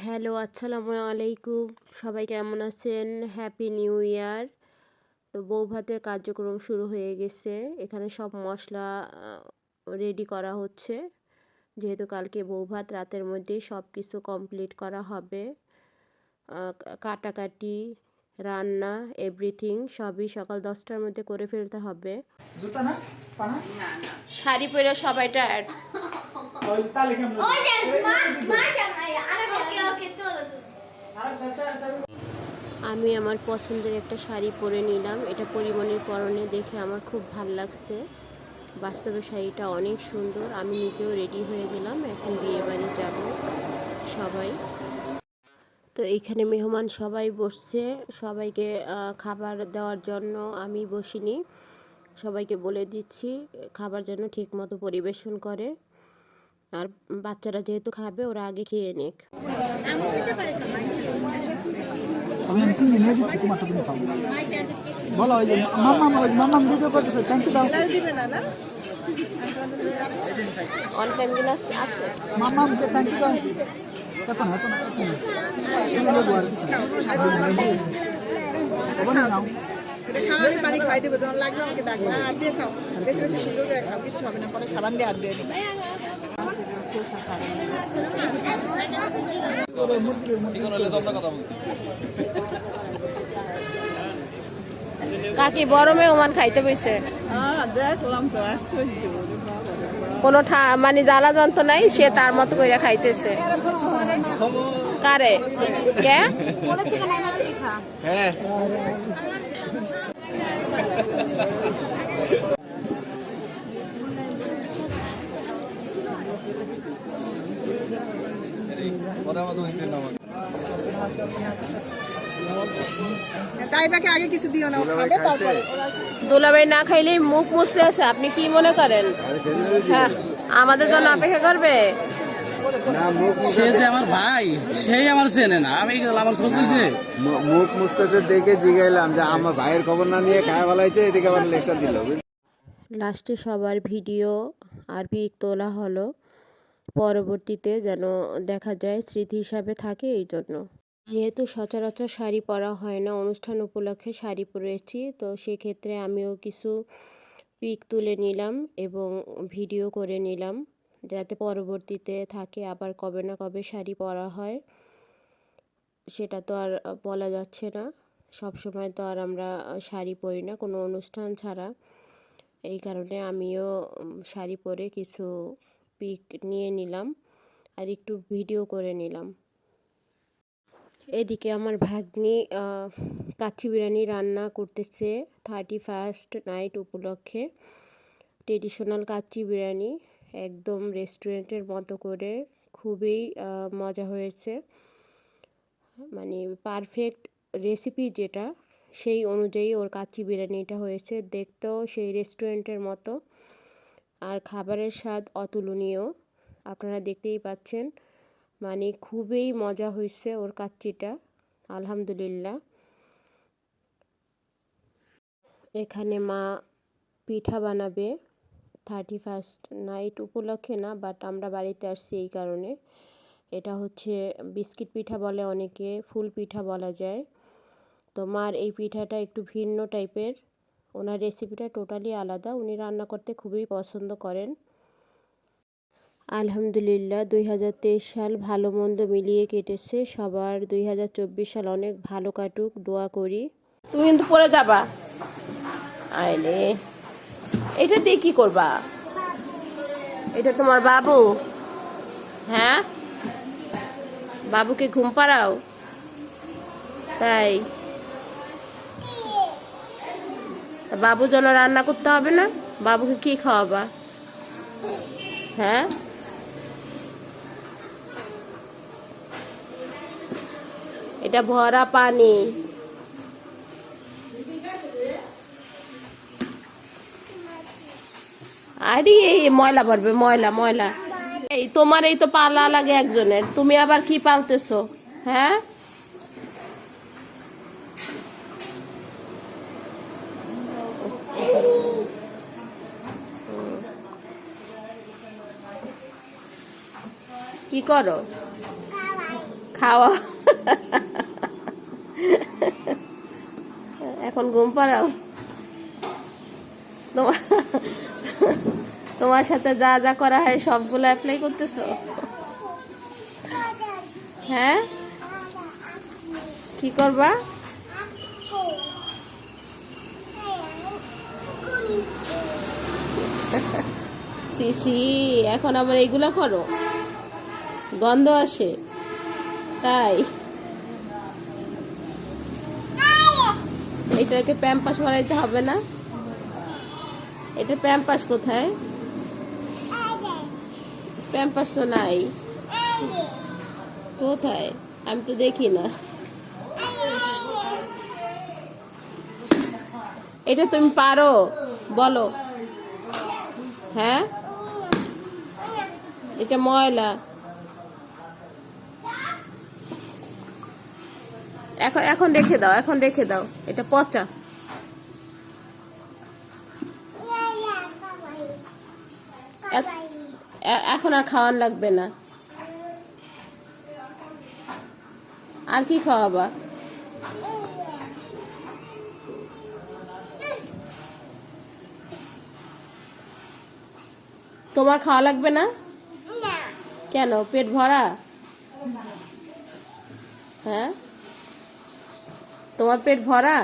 Hello আসসালামু আলাইকুম সবাই কেমন আছেন? হ্যাপি নিউ ইয়ার তো বউ ভাতের কার্যক্রম শুরু হয়ে গেছে। এখানে সব মশলা রেডি করা হচ্ছে। যেহেতু কালকে বউ ভাত রাতের মধ্যেই সব কিছু কমপ্লিট করা হবে। কাটাকাটি রান্না এভরিথিং সবই সকাল দশটার মধ্যে করে ফেলতে হবে। জুতা না? পানা শাড়ি পরে সবাই টায়ার্ড ওই তালে কেমন Oye, Masha, oke oke todo. আর বাচ্চা আছে আমি আমার পছন্দের একটা শাড়ি পরে নিলাম। এটা পরিমণির পরনে দেখে আমার খুব ভালো লাগছে। বাস্তবে শাড়িটা অনেক সুন্দর। আমি নিজেও রেডি হয়ে গেলাম। এখন বিয়ে বাড়ি যাব সবাই। তো এখানে মেহমান সবাই বসছে। সবাইকে খাবার দেওয়ার জন্য আমি বসিনি। সবাইকে বলে দিচ্ছি, খাবার জন্য ঠিকমতো পরিবেশন করে। আর বাচ্চারা যেহেতু খাবে, ওরা আগে খেয়ে নিক। আমি নিচে নিয়ে দিচ্ছি তোমারটা তুমি খাও বলো ওই যে মাম্মা ওই যে মাম্মা ভিডিও করতেছে থ্যাংক ইউ দাও অন টাইম গ্লাস আছে মাম্মা থ্যাংক ইউ দাও এত না এত না এত না নাও খাওয়ার পানি খাই দেবো যখন লাগবে আমাকে ডাকবে হ্যাঁ, হাত দিয়ে খাও বেশি বেশি সুন্দর করে খাও কিচ্ছু হবে না পরে সাবান দিয়ে হাত দিয়ে কাকি বড় ওমান খাইতে বইছে। হ্যাঁ দেখলাম তো আশ্চর্য কোনো ঠা- মানে জ্বালা যন্ত্র নাই সে তার মতো করে খাইতেছে। কারে? কে? তাই আগে কিছু দিও না ও খাবে তারপরে দুলাভাই না খাইলেই মুখ মুছতে আছে আপনি কি মনে করেন? হ্যাঁ আমাদের জন্য অপেক্ষা করবে? সে যে আমার ভাই সেই আমার চেনে না। আমি আমার খোঁজ নিছে। মুখ মুস্তাতে দেখে জিগাইলাম যে আমার ভাইয়ের খবর না নিয়ে খায় ফেলাইছে এদিকে লেকচার দিল লাস্টে সবার ভিডিও আর পিক তোলা হলো। পরবর্তীতে যেন দেখা যায় স্মৃতি হিসাবে থাকে এই জন্য। যেহেতু সচরাচর শাড়ি পরা হয় না, অনুষ্ঠান উপলক্ষে শাড়ি পরেছি, তো সেক্ষেত্রে আমিও কিছু পিক তুলে নিলাম এবং ভিডিও করে নিলাম যাতে পরবর্তীতে থাকে আবার কবে না কবে শাড়ি পরা হয়। সেটা তো আর বলা যাচ্ছে না। সব সময় তো আর আমরা শাড়ি পরি না, কোনো অনুষ্ঠান ছাড়া। এই কারণে আমিও শাড়ি পরে কিছু পিক নিয়ে নিলাম আর একটু ভিডিও করে নিলাম। এদিকে আমার ভাগ্নি কাচ্চি বিরিয়ানি রান্না করতেছে থার্টি ফার্স্ট নাইট উপলক্ষে। ট্রেডিশনাল কাচ্চি বিরিয়ানি একদম রেস্টুরেন্টের মতো করে, খুবই মজা হয়েছে। মানে পারফেক্ট রেসিপি যেটা, সেই অনুযায়ী ওর কাচ্চি বিরিয়ানিটা হয়েছে। দেখতেও সেই রেস্টুরেন্টের মতো। আর খাবারের স্বাদ অতুলনীয়। আপনারা দেখতেই পাচ্ছেন মানে খুবই মজা হয়েছে ওর কাচ্চিটা। আলহামদুলিল্লাহ। এখানে মা পিঠা বানাবে থার্টি ফার্স্ট নাইট উপলক্ষে না, বাট আমরা বাড়িতে আসছি এই কারণে। এটা হচ্ছে বিস্কিট পিঠা বলে অনেকে, ফুল পিঠা বলা যায়। তো মার এই পিঠাটা একটু ভিন্ন টাইপের। ওনার রেসিপিটা টোটালি আলাদা। উনি রান্না করতে খুবই পছন্দ করেন। আলহামদুলিল্লাহ, দুই হাজার তেইশ সাল ভালো মন্দ মিলিয়ে কেটেছে। সবার দুই হাজার চব্বিশ সাল অনেক ভালো কাটুক, দোয়া করি। তুমি কিন্তু পরে যাবা। আইলে, এটা দিয়ে কি করবা? এটা তোমার বাবু। হ্যাঁ? বাবুকে ঘুম পাড়াও। তাই তা বাবু জন্য রান্না করতে হবে না? বাবুকে কি খাওয়াবা? হ্যাঁ? এটা ভরা পানি। আরে, এই ময়লা পড়বে ময়লা ময়লা। এই তোমার এই তো পালা লাগে একজনের। তুমি আবার কি পালতেছো? হ্যাঁ? কি করো? খাওয়া। এখন ঘুম পাড়াও। তোমার তোমার সাথে যা যা করা হয় সবগুলো অ্যাপ্লাই করতেছো? হ্যাঁ? কি করবা? সিসি এখন আবার এগুলো করো। গন্ধ আসে। তাই। এটাকে প্যাম্পাস বানাইতে হবে না? এটা প্যাম্পাস কোথায়? প্যাম্পাস তো নাই। কোথায়? আমি তো দেখি না। এটা তুমি পারো, বলো। হ্যাঁ? এটা ময়লা এখন এখন রেখে দাও, এখন রেখে দাও। এটা পচা। এখন আর খাওয়ান লাগবে না। আর কি খাওয়াবা? তোমার খাওয়া লাগবে না? কেন? পেট ভরা? হ্যাঁ? তোমার পেট ভরা?